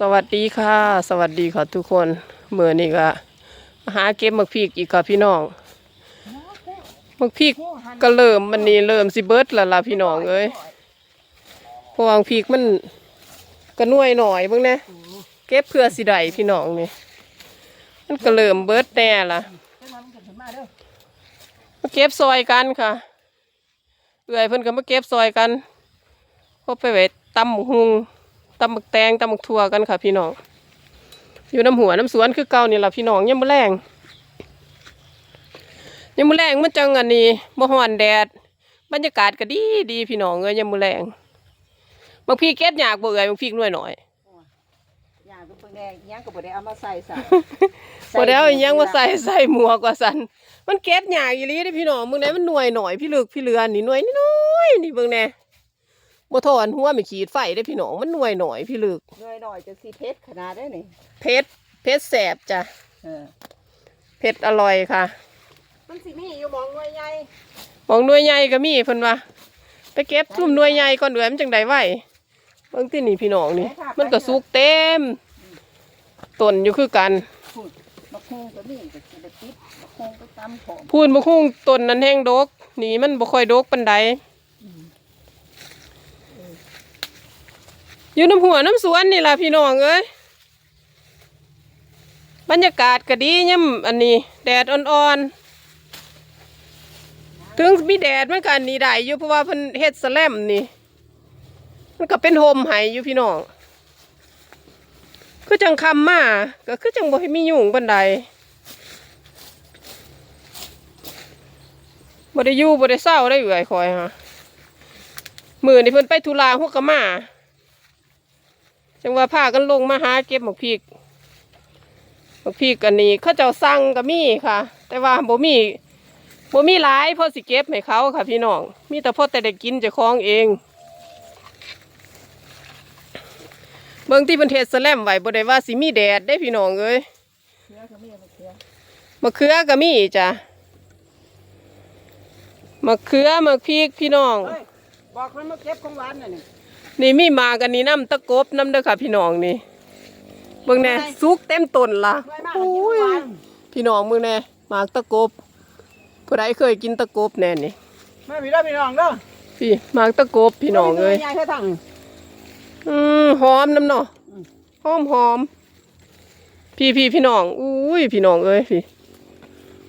สวัสดีค่ะ สวัสดีค่ะทุกคนเมื่อนี้ก็หาเก็บมักพริกอีกค่ะพี่น้องมักพริกก็เริ่มมันนี้เริ่มสิเบิดแล้วล่ะพี่น้องเอ้ยเพราะวาพริกมันก็น่วยหน่อยเบิ่งนะเก็บเพื่อสิได้พี่น้องนี่มันก็เริ่มเบิร์ดแน่ล่ะมาเก็บซอยกันค่ะเอื่อยเพิ่นก็มาเก็บซอยกันพอไปไว้ตำหมหุง ตำหมกแตงตำหมกทั่วกันค่ะ พี่น้อง อยู่น้ำหัวน้ำสวนคือเก่านี่แหละพี่น้องยังมืแรงยังมืแรงมันจังอันนี้บ่ฮ้อนแดด บรรยากาศก็ดีดีพี่น้องเอ้ยยังมืแรงบางพี่เก็บยากบ่เอ่ยบางพี่หน่อยหน่อยย่างก็เพิ่งแดงย่างก็บ่ได้เอามาใส่ใส่บ่ได้เอาอิหยังมาใส่ใส่หมวกว่าซั่นมันเก็บยากอีหลีเด้อพี่น้องมึงไหนมันหน่วยหน่อยพี่ลึกพี่เรือนนี่หน่วยน้อยๆนี่เบิ่งแน่ บ่ถอนหัวไม่ขีดไฟเด้อพี่น้องมันหน่วยหน่อยพี่ลึกหน่อยหน่อยจะสีเพชรขนาดได้นี่เพชรเพชรแสบจ้ะเออเพชรอร่อยค่ะ มันสิมีอยู่หมองหน่วยใหญ่มองหน่วยใหญ่ก็มีเพิ่นว่าไปเก็บทุ่มหน่วยใหญ่ก่อนเดือยมันจังไดไหวเบิ่งที่นี่พี่น้องนี่ มันก็สุกเต็มต้นอยู่คือกันพูดมะคงก็มีก็สิได้ติดมะคงก็ตำของพูนบ่คุ้งต้นนั้นแห้งดกนี่มันบ่ค่อยดกปานใด อยู่น้ำหัวน้ำสวนนี่ล่ะพี่น้องเอ้ยบรรยากาศก็ดีย่ำอันนี้ แดดอ่อนๆ ถึงมีแดดมันก็อันนี้ได้อยู่เพราะว่าเพิ่นเฮ็ดสแลมนี่ มันก็เป็นโฮมให้อยู่พี่น้องคือจังคำมาก็คือจังบ่ให้มียุ่งปานใดบ่ได้อยู่บ่ได้เศร้าได้เอื่อยคอยฮะมือนี่เพิ่นไปธุระหัวกะมา จังว่าพากันลงมาหาเก็บหมกพริกหมกพริกอันนี้เขาเจ้าสั่งก็มีค่ะ แต่ว่าบ่มีบ่มีหลายพอสิเก็บให้เขาค่ะ พี่น้องมีแต่พอแต่ได้กินจะคล้องเอง เบิ่งที่เพิ่นเทศสแลมไหวบ่ได้ว่าสิมีแดดได้พี่น้องเอ้ยเขือก็มีมะเขือมะเขือก็มีจ้ะมะเขือมะพริกพี่น้อง บอกมันมาเก็บของหวานน่ะนี่ นี่มีหมากอันนี้น้ำตะกบน้ำเด้อค่ะพี่น้องนี่เบิ่งแน่สุกเต็มต้นละหน่วยมากโอ้กินของยหวานพี่น้องเบิ่งแน่หมากตะกบผู้ใดเคยกินตะกบแน่นี่มาพี่เด้อพี่น้องเด้อพี่หมากตะกบพี่น้องเอ้ยหน่วใหญ่แค่ทั้งอืมหอมน้ำเนาะอืมหอมหอมพี่พี่พี่น้องอุ้ยพี่น้องเอ้ยพี่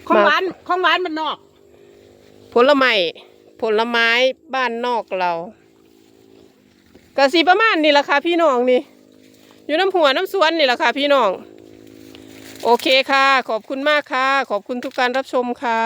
ของหวานของหวานมันนอก ผลไม้ผลไม้บ้านนอกเรา กะสีประมาณนี่แหละค่ะพี่น้องนี่ อยู่น้ำหัวน้ำสวนนี่แหละค่ะพี่น้อง โอเคค่ะ ขอบคุณมากค่ะ ขอบคุณทุกการรับชมค่ะ